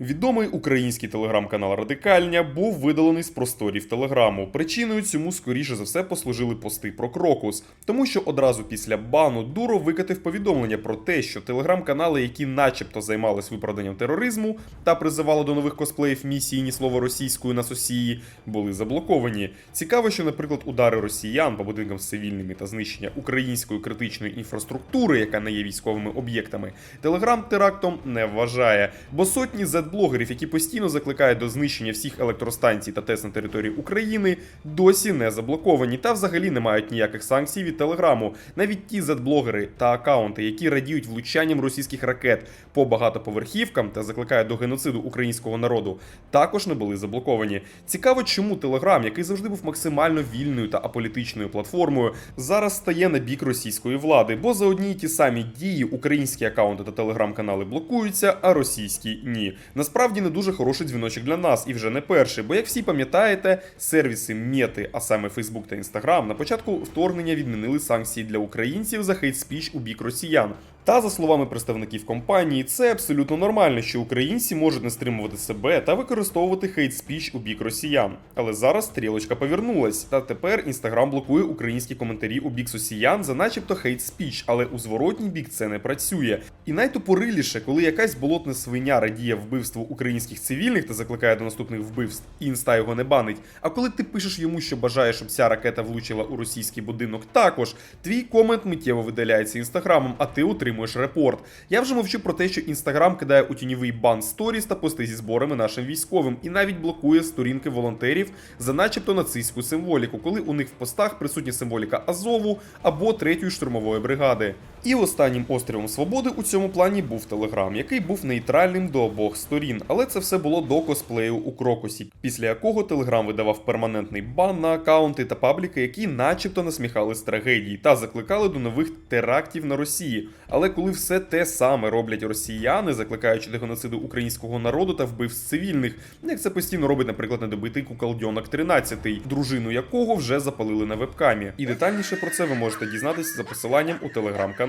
Відомий український телеграм-канал Радикальня був видалений з просторів Телеграму. Причиною цьому, скоріше за все, послужили пости про Крокус, тому що одразу після бану Дуров викатив повідомлення про те, що телеграм-канали, які начебто займались виправданням тероризму та призивали до нових косплеїв місії ні слова російською на сосії, були заблоковані. Цікаво, що, наприклад, удари росіян по будинкам з цивільними та знищення української критичної інфраструктури, яка не є військовими об'єктами, телеграм терактом не вважає, бо сотні зет-блогерів, які постійно закликають до знищення всіх електростанцій та ТЕС на території України, досі не заблоковані та взагалі не мають ніяких санкцій від телеграму. Навіть ті зет-блогери та акаунти, які радіють влучанням російських ракет по багатоповерхівкам та закликають до геноциду українського народу, також не були заблоковані. Цікаво, чому Телеграм, який завжди був максимально вільною та аполітичною платформою, зараз стає на бік російської влади, бо за одні й ті самі дії українські акаунти та телеграм-канали блокуються, а російські ні. Насправді не дуже хороший дзвіночок для нас, і вже не перший, бо як всі пам'ятаєте, сервіси Мєти, а саме Facebook та Instagram, на початку вторгнення відмінили санкції для українців за хейт-спіч у бік росіян. Та за словами представників компанії, це абсолютно нормально, що українці можуть не стримувати себе та використовувати хейт-спіч у бік росіян. Але зараз стрілочка повернулась, та тепер інстаграм блокує українські коментарі у бік росіян за начебто хейт-спіч, але у зворотній бік це не працює. І найтупориліше, коли якась болотна свиня радіє вбивству українських цивільних та закликає до наступних вбивств, і інста його не банить. А коли ти пишеш йому, що бажаєш, щоб ця ракета влучила у російський будинок, також твій комент миттєво видаляється інстаграмом, а ти отримуєш репорт. Я вже мовчу про те, що інстаграм кидає у тіньовий бан сторіс та пости зі зборами нашим військовим, і навіть блокує сторінки волонтерів за начебто нацистську символіку, коли у них в постах присутня символіка Азову або третьої штурмової бригади. І останнім острівом свободи у цьому плані був Телеграм, який був нейтральним до обох сторін, але це все було до косплею у Крокусі, після якого Телеграм видавав перманентний бан на акаунти та пабліки, які начебто насміхали з трагедії та закликали до нових терактів на Росії. Але коли все те саме роблять росіяни, закликаючи до геноциду українського народу та вбивств цивільних, як це постійно робить, наприклад, недобитий куколдьонок 13, дружину якого вже запалили на вебкамі. І детальніше про це ви можете дізнатися за посиланням у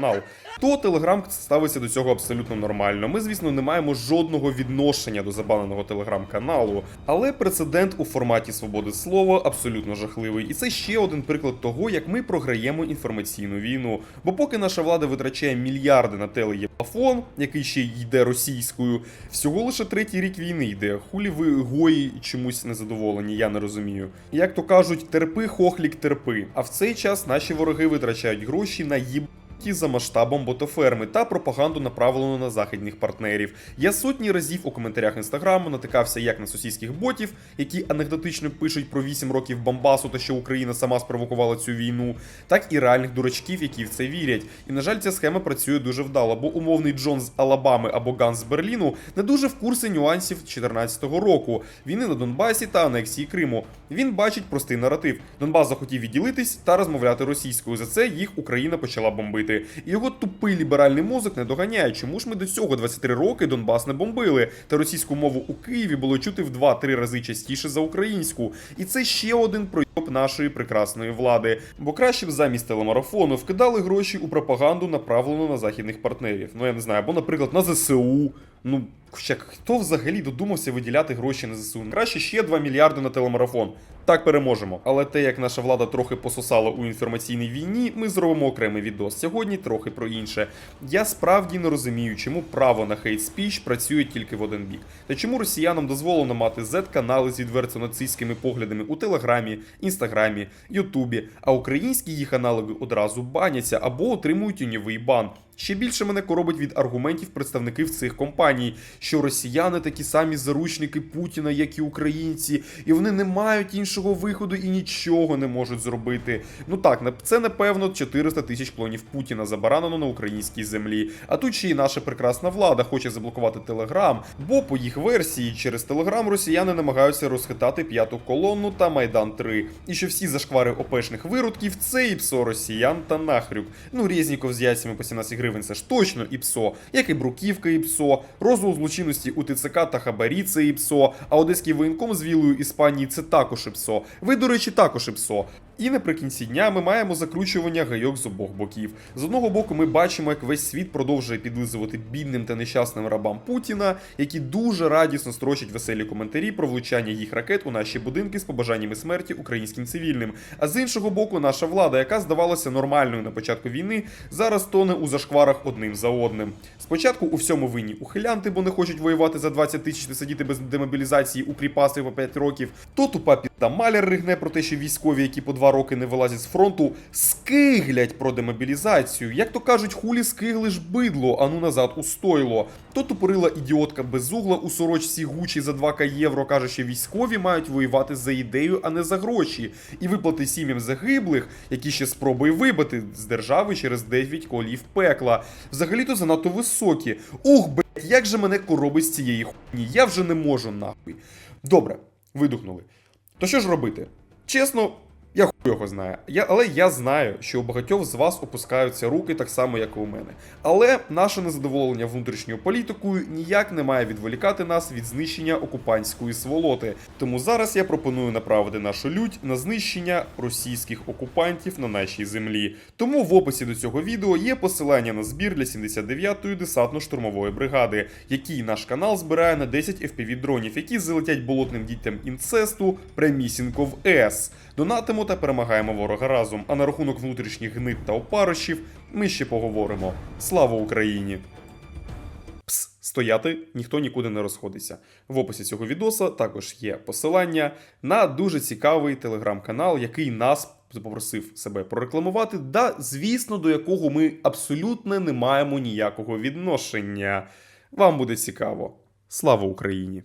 телеграм-канал. То телеграм ставиться до цього абсолютно нормально. Ми, звісно, не маємо жодного відношення до забаненого телеграм-каналу, але прецедент у форматі свободи слова абсолютно жахливий. І це ще один приклад того, як ми програємо інформаційну війну. Бо поки наша влада витрачає мільярди на телеєпафон, який ще йде російською, всього лише третій рік війни йде. Хулі ви гої чомусь незадоволені, я не розумію. Як то кажуть, терпи, хохлік, терпи. А в цей час наші вороги витрачають гроші на їб. Ті за масштабом ботоферми та пропаганду направлену на західних партнерів. Я сотні разів у коментарях інстаграму натикався як на сусідських ботів, які анекдотично пишуть про 8 років Бомбасу та що Україна сама спровокувала цю війну, так і реальних дурачків, які в це вірять. І на жаль, ця схема працює дуже вдало, бо умовний Джон з Алабами або Ганс з Берліну не дуже в курсі нюансів 2014 року, війни на Донбасі та анексії Криму. Він бачить простий наратив: Донбас захотів відділитись та розмовляти російською. За це їх Україна почала бомбити. І його тупий ліберальний мозок не доганяє. Чому ж ми до цього 23 роки Донбас не бомбили? Та російську мову у Києві було чути в 2-3 рази частіше за українську. І це ще один пройоб нашої прекрасної влади. Бо краще б замість телемарафону вкидали гроші у пропаганду, направлену на західних партнерів. Ну я не знаю, або, наприклад, на ЗСУ. Ну, хоча хто взагалі додумався виділяти гроші на ЗСУ? Краще ще 2 мільярди на телемарафон. Так переможемо. Але те, як наша влада трохи пососала у інформаційній війні, ми зробимо окремий відос. Сьогодні трохи про інше. Я справді не розумію, чому право на хейт спіч працює тільки в один бік. Та чому росіянам дозволено мати Z-канали з відверто нацистськими поглядами у Телеграмі, Інстаграмі, Ютубі, а українські їх аналоги одразу баняться або отримують тіньовий бан. Ще більше мене коробить від аргументів представників цих компаній, що росіяни такі самі заручники Путіна, як і українці, і вони не мають іншого виходу і нічого не можуть зробити. Ну так, це напевно 400 тисяч клонів Путіна забаранено на українській землі. А тут ще й наша прекрасна влада хоче заблокувати Телеграм, бо по їх версії через Телеграм росіяни намагаються розхитати п'яту колонну та Майдан 3. І що всі зашквари опешних виродків це і псо росіян та нахрюк. Ну, Резніков з яйцями по 17 гривень це ж точно і псо, як і Бруківка і псо, розгул злочинності у ТЦК та Хабарі це і псо, а одеський воєнком з вілою Іспанії це також і псо. Ви, до речі, також і псо. І наприкінці дня ми маємо закручування гайок з обох боків. З одного боку, ми бачимо, як весь світ продовжує підлизувати бідним та нещасним рабам Путіна, які дуже радісно строчать веселі коментарі про влучання їх ракет у наші будинки з побажаннями смерті українським цивільним. А з іншого боку, наша влада, яка здавалася нормальною на початку війни, зараз тоне у зашкварах одним за одним. Спочатку у всьому винні ухилянти, бо не хочуть воювати за 20 тисяч та сидіти без демобілізації у кріпаси по 5 років. То тупа піда маляр ригне про те, що військові, які по 2 роки не вилазять з фронту, скиглять про демобілізацію. Як то кажуть, хулі скигли ж бидло, а ну назад у стойло. То тупорила ідіотка безугла у сорочці Гучі за 2к євро каже, що військові мають воювати за ідею, а не за гроші. І виплати сім'ям загиблих, які ще спробує вибити з держави через 9 колів пекла. Взагалі-то занадто високі. Ух, блять, як же мене коробить з цієї хуйні. Я вже не можу нахуй. Добре, видухнули. То що ж робити? Чесно, я його знаю. Я, але я знаю, що у багатьох з вас опускаються руки так само, як і у мене. Але наше незадоволення внутрішньою політикою ніяк не має відволікати нас від знищення окупантської сволоти. Тому зараз я пропоную направити нашу лють на знищення російських окупантів на нашій землі. Тому в описі до цього відео є посилання на збір для 79-ї десантно-штурмової бригади, який наш канал збирає на 10 FPV дронів, які залетять болотним дітям інцесту прямісінько в С. Донатимо та перемагаємо ворога разом. А на рахунок внутрішніх гнид та опарощів ми ще поговоримо. Слава Україні! Пс, стояти, ніхто нікуди не розходиться. В описі цього відоса також є посилання на дуже цікавий телеграм-канал, який нас попросив себе прорекламувати, да, звісно, до якого ми абсолютно не маємо ніякого відношення. Вам буде цікаво. Слава Україні!